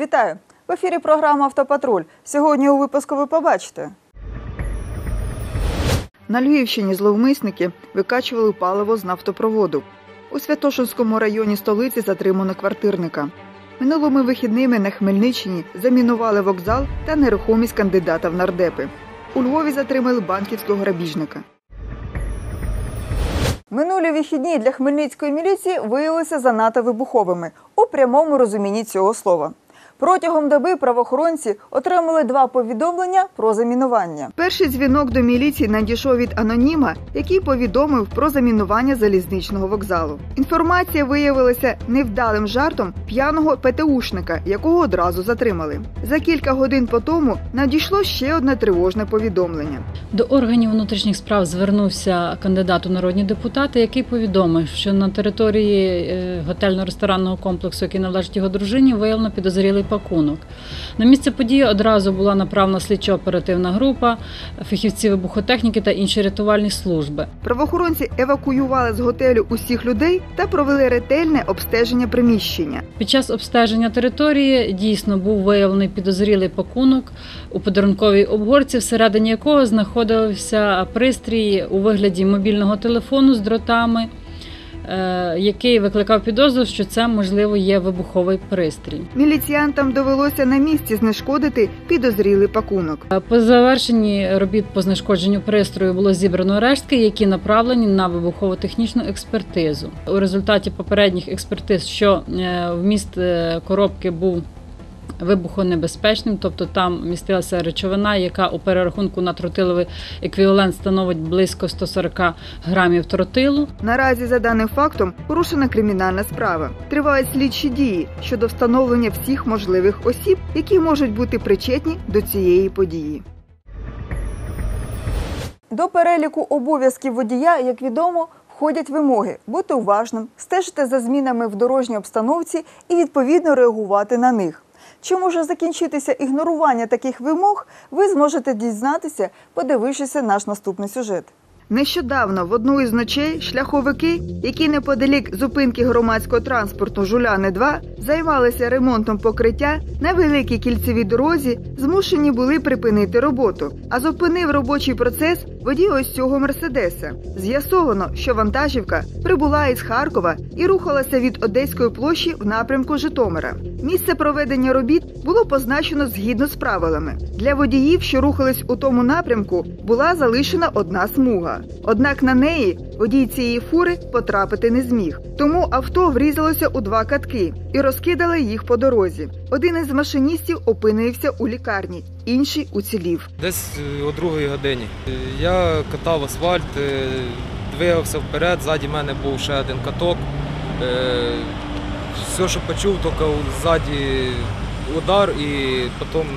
Вітаю! В ефірі програма Автопатруль. Сьогодні у випуску ви побачите. На Львівщині зловмисники викачували паливо з нафтопроводу. У Святошинському районі столиці затримано квартирника. Минулими вихідними на Хмельниччині замінували вокзал та нерухомість кандидата в нардепи. У Львові затримали банківського грабіжника. Минулі вихідні для хмельницької міліції виявилися занадто вибуховими у прямому розумінні цього слова. Протягом доби правоохоронці отримали два повідомлення про замінування. Перший дзвінок до міліції надійшов від аноніма, який повідомив про замінування залізничного вокзалу. Інформація виявилася невдалим жартом п'яного ПТУшника, якого одразу затримали. За кілька годин по тому надійшло ще одне тривожне повідомлення. До органів внутрішніх справ звернувся кандидат у народні депутати, який повідомив, що на території е, готельно-ресторанного комплексу, який належить його дружині, виявлено підозрілий пакунок. На місце події одразу була направлена слідчо-оперативна група, фахівці вибухотехніки та інші рятувальні служби. Правоохоронці евакуювали з готелю усіх людей та провели ретельне обстеження приміщення. Під час обстеження території дійсно був виявлений підозрілий пакунок у подарунковій обгорці, всередині якого знаходився пристрій у вигляді мобільного телефону з дротами, який викликав підозру, що це можливо є вибуховий пристрій. Міліціянтам довелося на місці знешкодити підозрілий пакунок. Е, По завершенні робіт по знешкодженню пристрою було зібрано рештки, які направлені на вибухово-технічну експертизу. У результаті попередніх експертиз, що е, вміст е, коробки був вибухонебезпечним, тобто там містилася речовина, яка у перерахунку на тротиловий еквівалент становить близько 140 грамів тротилу. Наразі за даним фактом порушена кримінальна справа. Тривають слідчі дії щодо встановлення всіх можливих осіб, які можуть бути причетні до цієї події. До переліку обов'язків водія, як відомо, входять вимоги бути уважним, стежити за змінами в дорожній обстановці і відповідно реагувати на них. Чи може закінчитися ігнорування таких вимог, ви зможете дізнатися, подивившися наш наступний сюжет. Нещодавно в одну із ночей шляховики, які неподалік зупинки громадського транспорту Жуляни 2 займалися ремонтом покриття на великій кільцевій дорозі, змушені були припинити роботу. А зупинив робочий процес водій ось цього мерседеса. З'ясовано, що вантажівка прибула із Харкова і рухалася від Одеської площі в напрямку Житомира. Місце проведення робіт було позначено згідно з правилами. Для водіїв, що рухались у тому напрямку, була залишена одна смуга. Однак на неї водій цієї фури потрапити не зміг. Тому авто врізалося у два катки і розкидали їх по дорозі. Один із машиністів опинився у лікарні, інший уцілів. Десь е, о другій годині. Е, Я катав асфальт, е, двигався вперед, ззаді мене був ще один каток. Е, Все, що почув, тільки ззаді удар і потім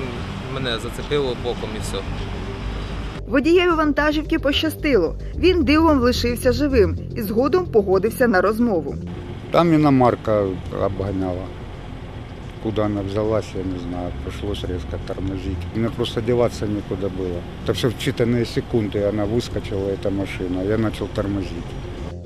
мене зацепило боком і все. Водієві вантажівки пощастило. Він дивом лишився живим і згодом погодився на розмову. Там иномарка обгоняла. Куда она взялась, я не знаю. Пришлось резко тормозить. Мне просто деваться некуда было. Это все в считанные секунды она выскочила, эта машина. Я начал тормозить.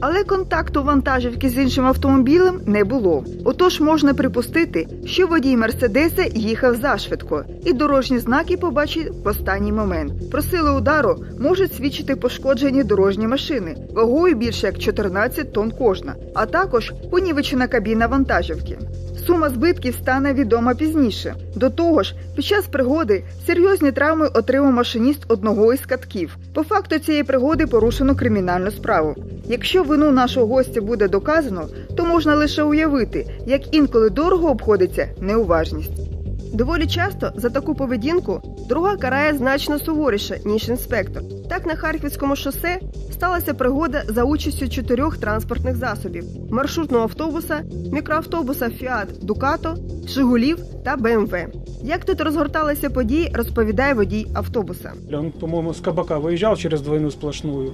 Але контакту вантажівки з іншим автомобілем не було. Отож можна припустити, що водій Мерседеса їхав зашвидко, і дорожні знаки побачив в останній момент. Про силу удару можуть свідчити пошкоджені дорожні машини вагою більше як 14 тонн кожна, а також понівечена кабіна вантажівки. Сума збитків стане відома пізніше. До того ж, під час пригоди серйозні травми отримав машиніст одного із катків. По факту цієї пригоди порушено кримінальну справу. Якщо вину нашого гостя буде доказано, то можна лише уявити, як інколи дорого обходиться неуважність. Доволі часто за таку поведінку друга карає значно суворіше, ніж інспектор. Так на Харківському шосе сталася пригода за участю чотирьох транспортних засобів: маршрутного автобуса, мікроавтобуса Фіат Дукато, Жигулів та БМВ. Як тут розгорталися події, розповідає водій автобуса. Он, по-моему, с кабака выезжал через двойную сплошную,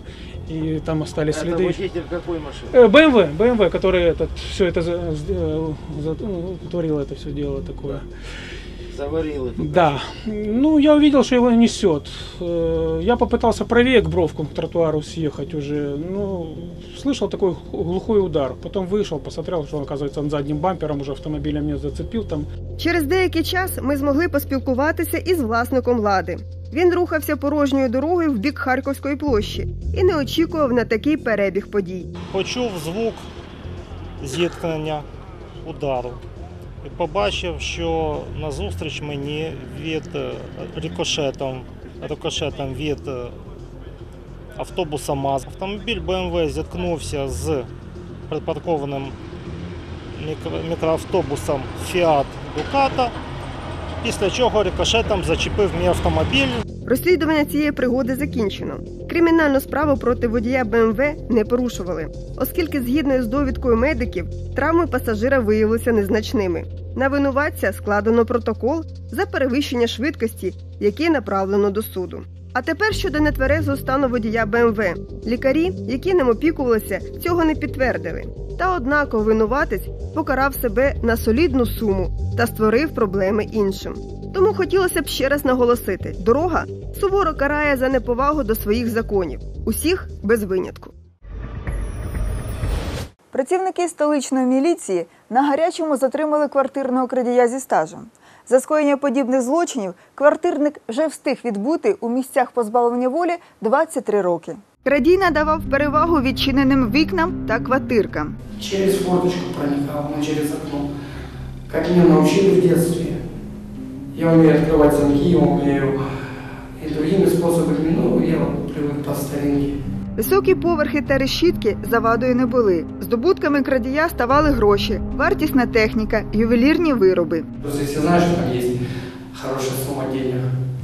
и там остались Это следы. водитель какой машины? Э, БМВ, БМВ, который этот, все это за- сделал, за- ну, творил это все дело такое. Заварил эту Да. Ну, я увидел, что его несет. Э, Я попытался правее к бровку, к тротуару съехать уже. Ну, слышал такой глухой удар. Потом вышел, посмотрел, что, оказывается, он задним бампером уже автомобиля меня зацепил там. Через деякий час ми змогли поспілкуватися із власником лади. Він рухався порожньою дорогою в бік Харківської площі і не очікував на такий перебіг подій. Почув звук зіткнення удару і побачив, що назустріч мені від рікошетом рикошетом, від е, автобуса МАЗ. Автомобіль БМВ зіткнувся з припаркованим мікроавтобусом Фіат Дуката, після чого рикошетом зачепив мій автомобіль. Розслідування цієї пригоди закінчено. Кримінальну справу проти водія БМВ не порушували, оскільки, згідно з довідкою медиків, травми пасажира виявилися незначними. На винуватця складено протокол за перевищення швидкості, який направлено до суду. А тепер щодо нетверезого стану водія БМВ. Лікарі, які ним опікувалися, цього не підтвердили. Та однаково винуватець покарав себе на солідну суму та створив проблеми іншим. Тому хотілося б ще раз наголосити: дорога суворо карає за неповагу до своїх законів, усіх без винятку. Працівники столичної міліції на гарячому затримали квартирного крадія зі стажем. За скоєння подібних злочинів квартирник вже встиг відбути у місцях позбавлення волі 23 роки. Крадій надавав перевагу відчиненим вікнам та квартиркам. Через форточку проникал, не через окно. Как меня научили в детстве. Я умею открывать замки, умею и другими способами, ну, я привык по старинке. Високі поверхи та решітки завадою не були. Здобутками крадія ставали гроші, вартісна техніка, ювелірні вироби. Просто если знаешь, что там есть хорошая сумма денег,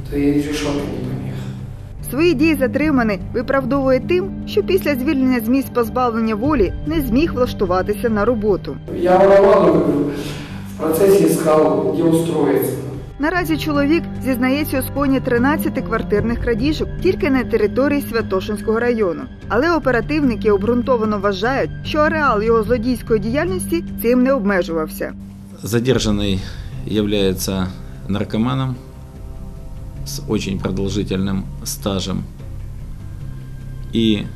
то и решетка не помеха. Свої дії затриманий виправдовує тим, що після звільнення з місць позбавлення волі не зміг влаштуватися на роботу. Я воровал, в процессе искал, где устроиться. Наразі чоловік зізнається у скоєнні 13 квартирних крадіжок тільки на території Святошинського району. Але оперативники обґрунтовано вважають, що ареал його злодійської діяльності цим не обмежувався. Задержанный является наркоманом с очень продолжительным стажем. И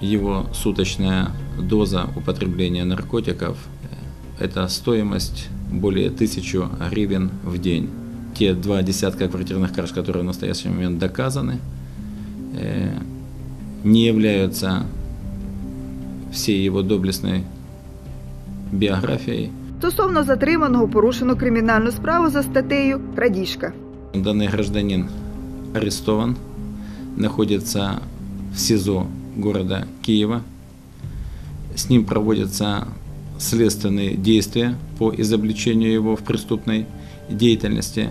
его суточная доза употребления наркотиков – это стоимость более 1000 гривен в день. Те два десятка квартирных краж, которые в настоящий момент доказаны, э, не являются всей его доблестной биографией, Стосовно затриманого порушено кримінальну справу за статтею Крадіжка. Данный гражданин арестован, находится в СИЗО города Киева. С ним проводятся следственные действия по изобличению его в преступной деятельности.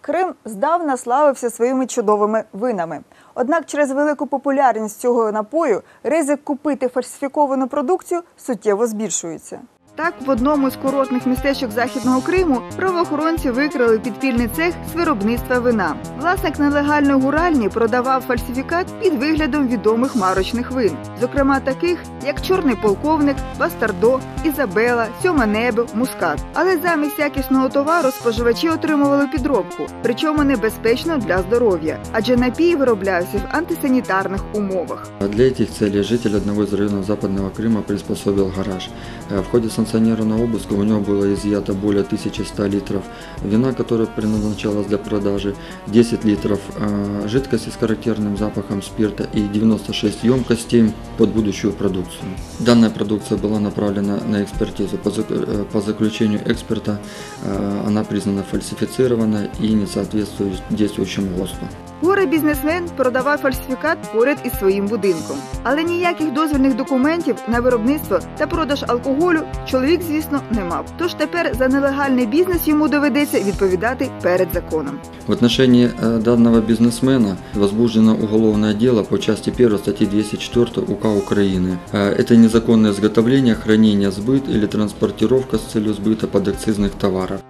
Крим здавна славився своїми чудовими винами. Однак через велику популярність цього напою ризик купити фальсифіковану продукцію суттєво збільшується. Так, в одному з курортних містечок Західного Криму правоохоронці викрили підпільний цех з виробництва вина. Власник нелегальної гуральні продавав фальсифікат під виглядом відомих марочних вин, зокрема таких як чорний полковник, бастардо, Ізабела, сьоме небо, мускат. Але замість якісного товару споживачі отримували підробку, причому небезпечно для здоров'я, адже напій вироблявся в антисанітарних умовах. Для этих целей житель одного из районов Западного Крыма приспособил гараж. Э, В ходе санкционированного обыска у него было изъято более 1100 литров вина, которое предназначалось для продажи, 10 литров э, жидкости с характерным запахом спирта и 96 емкостей под будущую продукцию. Данная продукция была направлена на экспертизу. По, э, заключению эксперта э, она признана фальсифицированной и не соответствует действующему ГОСТу. Горе бізнесмен продавав фальсифікат поряд із своїм будинком. Але ніяких дозвільних документів на виробництво та продаж алкоголю чоловік, звісно, не мав. Тож тепер за нелегальний бізнес йому доведеться відповідати перед законом. В отношении э, данного бизнесмена возбуждено уголовное дело по части 1 статьи 204 УК Украины. Э, Это незаконное изготовление, хранение, сбыт или транспортировка с целью сбыта подакцизных товаров.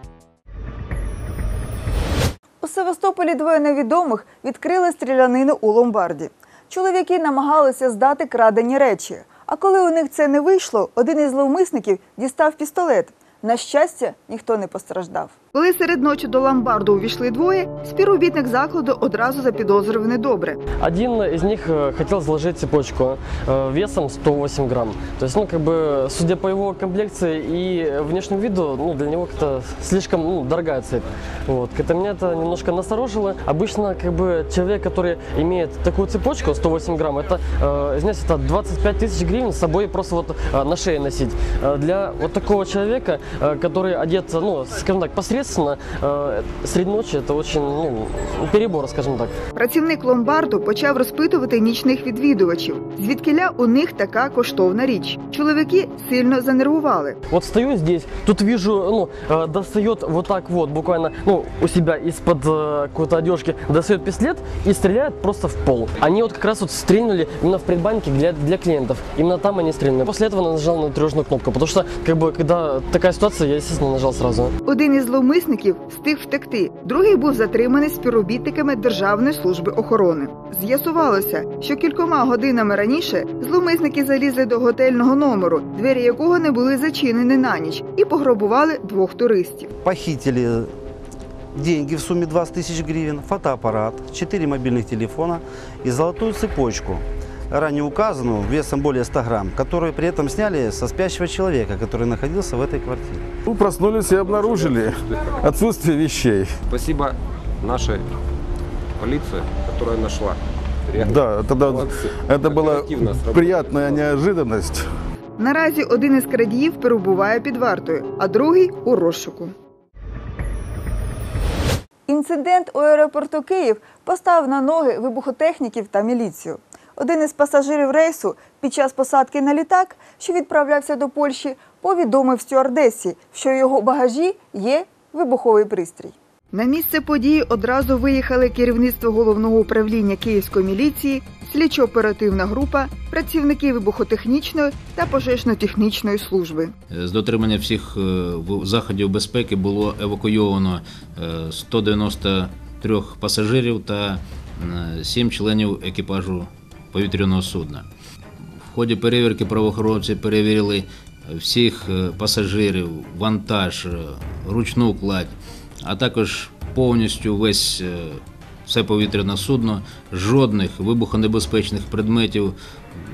Севастополі двоє невідомих відкрили стрілянину у ломбарді. Чоловіки намагалися здати крадені речі. А коли у них це не вийшло, один із зловмисників дістав пістолет. На щастя, ніхто не постраждав. Коли серед ночі до ломбарду увійшли двоє, співробітник закладу одразу запідозрив недобре. Один из них э, хотел заложить цепочку э, весом 108 грамм. То есть, ну, как бы, судя по его комплекции и внешнему виду, ну, для него это слишком ну, дорогая цепь. Вот. Это меня это немножко насторожило. Обычно, как бы, человек, который имеет такую цепочку 108 грамм, это, э, извиняюсь, это 25 тысяч гривен с собой просто вот э, на шее носить. Э, Для вот такого человека, э, который одет, ну, скажем так, посредственно, э, среди ночи, это очень, ну, перебор, скажем так. Працівник ломбарду почав розпитувати нічних відвідувачів, звідкиля у них така коштовна річ. Чоловіки сильно занервували. Вот стою здесь, тут вижу, ну, э, достает вот так вот, буквально, ну, у себя из-под э, какой-то одежки, достает пистолет и стреляет просто в пол. Они вот как раз вот стрельнули именно в предбаннике для, для клиентов. Именно там они стрельнули. После этого я нажал на тревожную кнопку, потому что, как бы, когда такая ситуация, я, естественно, нажал сразу. Один із зловмисників встиг втекти, другий був затриманий співробітниками Державної служби охорони. З'ясувалося, що кількома годинами раніше зловмисники залізли до готельного номеру, двері якого не були зачинені на ніч, і пограбували двох туристів. Похитили деньги в сумме 20 тысяч гривен, фотоаппарат, 4 мобильных телефона и золотую цепочку, ранее указанную весом более 100 грамм, которую при этом сняли со спящего человека, который находился в этой квартире. Мы проснулись и обнаружили отсутствие вещей. Спасибо нашей полиции, которая нашла. Реально. Да, тогда Молодцы. это была Оперативно сработали. приятная неожиданность. Наразі один із крадіїв перебуває під вартою, а другий у розшуку. Інцидент у аеропорту Київ поставив на ноги вибухотехніків та міліцію. Один із пасажирів рейсу під час посадки на літак, що відправлявся до Польщі, повідомив стюардесі, що в його багажі є вибуховий пристрій. На місце події одразу виїхали керівництво головного управління Київської міліції, слідчо-оперативна група, працівники вибухотехнічної та пожежно-технічної служби. З дотримання всіх е, в- заходів безпеки було евакуйовано е, 193 пасажирів та 7 членів екіпажу повітряного судна. В ході перевірки правоохоронці перевірили всіх е, пасажирів, вантаж, е, ручну кладь, а також повністю весь е, все повітряне судно. Жодних вибухонебезпечних предметів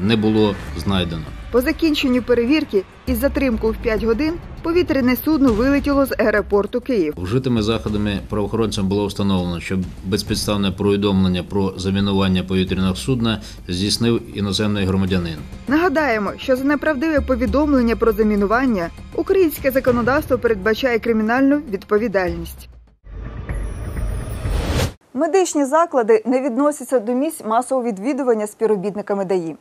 не було знайдено. По закінченню перевірки із затримкою в 5 годин повітряне судно вилетіло з аеропорту Київ. Вжитими заходами правоохоронцям було встановлено, що безпідставне повідомлення про замінування повітряного судна здійснив іноземний громадянин. Нагадаємо, що за неправдиве повідомлення про замінування українське законодавство передбачає кримінальну відповідальність. Медичні заклади не відносяться до місць масового відвідування співробітниками ДАІ.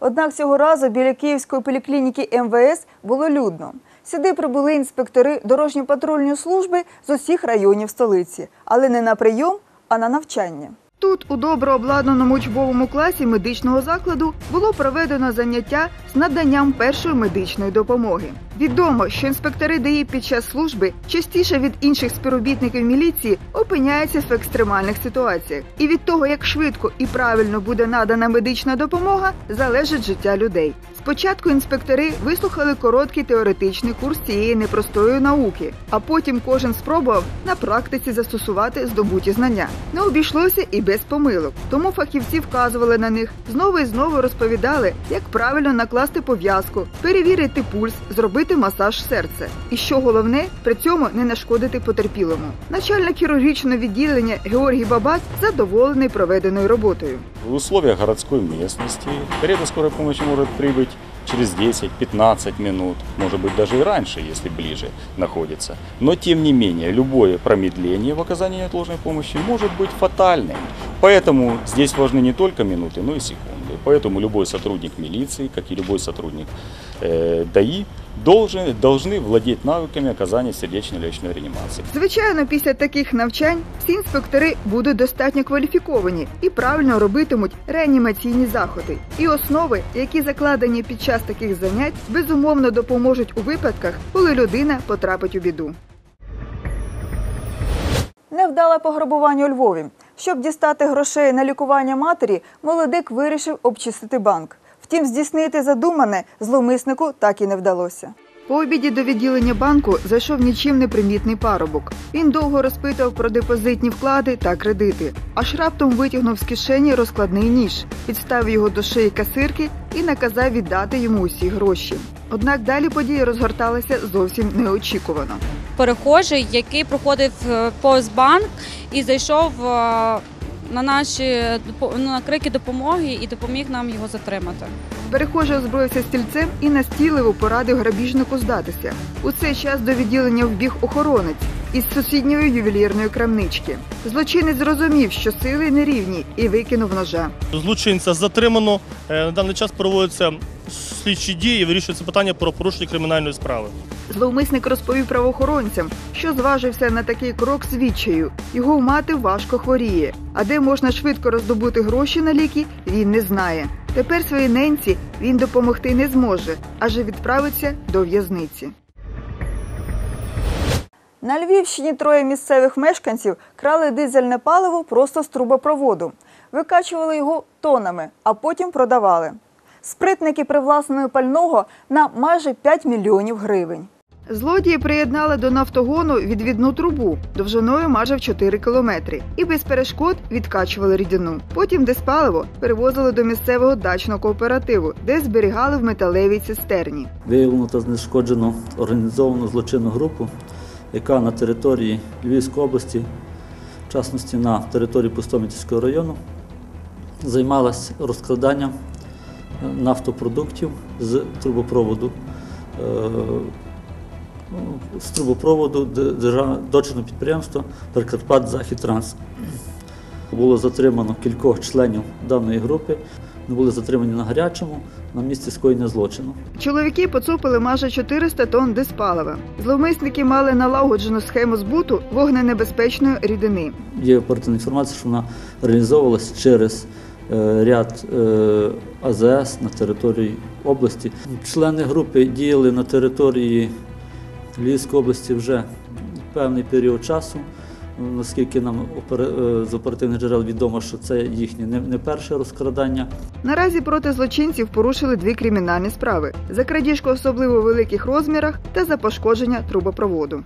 Однак цього разу біля Київської поліклініки МВС було людно. Сюди прибули інспектори дорожньо-патрульної служби з усіх районів столиці, але не на прийом, а на навчання. Тут, у добре обладнаному учбовому класі медичного закладу, було проведено заняття з наданням першої медичної допомоги. Відомо, що інспектори ДАІ під час служби частіше від інших співробітників міліції опиняються в екстремальних ситуаціях. І від того, як швидко і правильно буде надана медична допомога, залежить життя людей. Спочатку інспектори вислухали короткий теоретичний курс цієї непростої науки, а потім кожен спробував на практиці застосувати здобуті знання. Не обійшлося і без помилок. Тому фахівці вказували на них, знову і знову розповідали, як правильно накласти пов'язку, перевірити пульс, зробити масаж серця. І що головне, при цьому не нашкодити потерпілому. Начальник хірургічного відділення Георгій Бабат задоволений проведеною роботою. В условиях городской местности карета скорой помощи может прибыть через 10-15 минут, может быть даже и раньше, если ближе находится. Но тем не менее, любое промедление в оказании неотложной помощи может быть фатальным. Поэтому здесь важны не только минуты, но и секунды. Поэтому любой сотрудник милиции, как и любой сотрудник э, ДАИ, должен, должны владеть навыками оказания сердечно-легочной реанимации. Звичайно, після таких навчань всі інспектори будуть достатньо кваліфіковані і правильно робитимуть реанімаційні заходи. І основи, які закладені під час таких занять, безумовно допоможуть у випадках, коли людина потрапить у біду. Невдале пограбування у Львові. Щоб дістати грошей на лікування матері, молодик вирішив обчистити банк. Втім, здійснити задумане зловмиснику так і не вдалося. По обіді до відділення банку зайшов нічим не примітний парубок. Він довго розпитував про депозитні вклади та кредити, аж раптом витягнув з кишені розкладний ніж, підставив його до шиї касирки і наказав віддати йому усі гроші. Однак далі події розгорталися зовсім неочікувано. перехожий, який проходив е, повз банк і зайшов е, на наші допо- на крики допомоги і допоміг нам його затримати. Перехожий озброївся стільцем і настійливо порадив грабіжнику здатися. У цей час до відділення вбіг охоронець із сусідньої ювелірної крамнички. Злочинець зрозумів, що сили нерівні, і викинув ножа. Злочинця затримано. Е, На даний час проводяться слідчі дії і вирішується питання про порушення кримінальної справи. Зловмисник розповів правоохоронцям, що зважився на такий крок з. Його мати важко хворіє. А де можна швидко роздобути гроші на ліки, він не знає. Тепер своїй ненці він допомогти не зможе, адже відправиться до в'язниці. На Львівщині троє місцевих мешканців крали дизельне паливо просто з трубопроводу. Викачували його тонами, а потім продавали. Спритники привласнили пального на майже 5 мільйонів гривень. Злодії приєднали до нафтогону відвідну трубу довжиною майже в 4 кілометри і без перешкод відкачували рідину. Потім диспаливо перевозили до місцевого дачного кооперативу, де зберігали в металевій цистерні. Виявлено та знешкоджено організовану злочинну групу, яка на території Львівської області, в частності на території Пустомитівського району, займалася розкраданням е, нафтопродуктів з трубопроводу. З трубопроводу д- державного дочерного підприємства Прикарпат Західтранс. Було затримано кількох членів даної групи. Вони були затримані на гарячому на місці скоєння злочину. Чоловіки поцупили майже 400 тонн диспалива. Зловмисники мали налагоджену схему збуту вогненебезпечної рідини. Є оперативна інформація, що вона реалізовувалась через е, ряд е, АЗС на території області. Члени групи діяли на території Львівської області вже певний період часу. Наскільки нам е, з оперативних джерел відомо, що це їхнє не, не перше розкрадання. Наразі проти злочинців порушили дві кримінальні справи за крадіжку особливо великих розмірах та за пошкодження трубопроводу.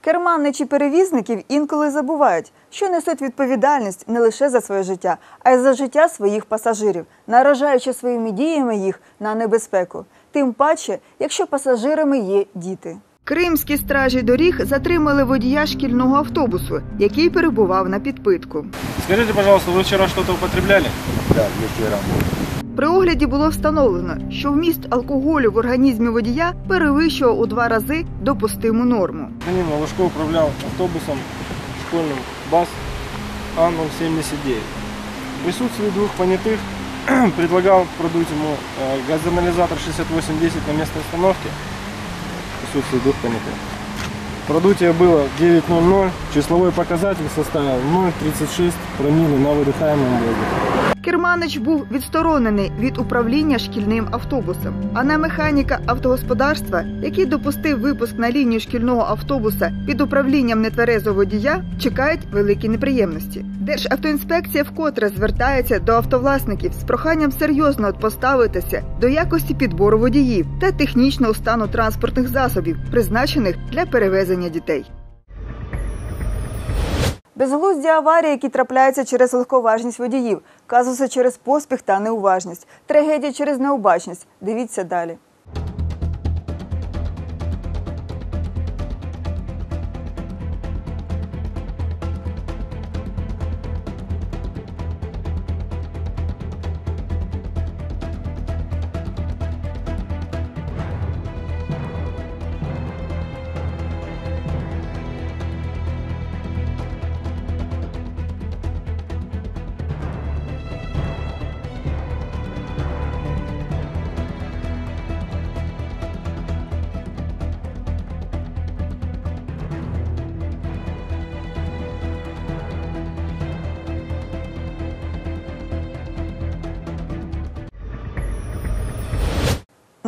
Керманничі перевізників інколи забувають, що несуть відповідальність не лише за своє життя, а й за життя своїх пасажирів, наражаючи своїми діями їх на небезпеку Тим паче, якщо пасажирами є діти. Кримські стражі доріг затримали водія шкільного автобусу, який перебував на підпитку. Скажите, пожалуйста, вы вчера что-то употребляли? Да, вчера. При огляді було встановлено, що вміст алкоголю в організмі водія перевищував у два рази допустиму норму. Данил Малышко управлял автобусом школьным БАС Ан-079. В присутствии двух понятых предлагал продуть ему э, газоанализатор 6810 на место остановки. В присутствии двух понятых. Продутие было 9.00, числовой показатель составил 0,36 промилле на выдыхаемом воздухе. Керманич був відсторонений від управління шкільним автобусом. А на механіка автогосподарства, який допустив випуск на лінію шкільного автобуса під управлінням нетверезого водія, чекають великі неприємності. Державтоінспекція вкотре звертається до автовласників з проханням серйозно поставитися до якості підбору водіїв та технічного стану транспортних засобів, призначених для перевезення дітей. Безглузді аварії, які трапляються через легковажність водіїв, казуси через поспіх та неуважність, трагедія через необачність. Дивіться далі.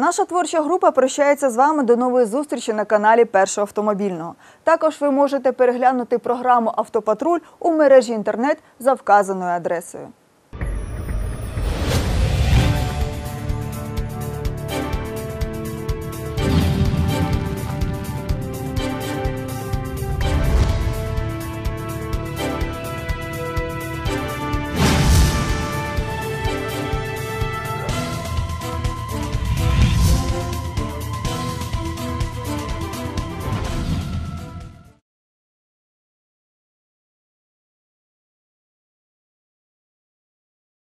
Наша творча група прощається з вами до нової зустрічі на каналі Першого автомобільного. Також ви можете переглянути програму Автопатруль у мережі інтернет за вказаною адресою.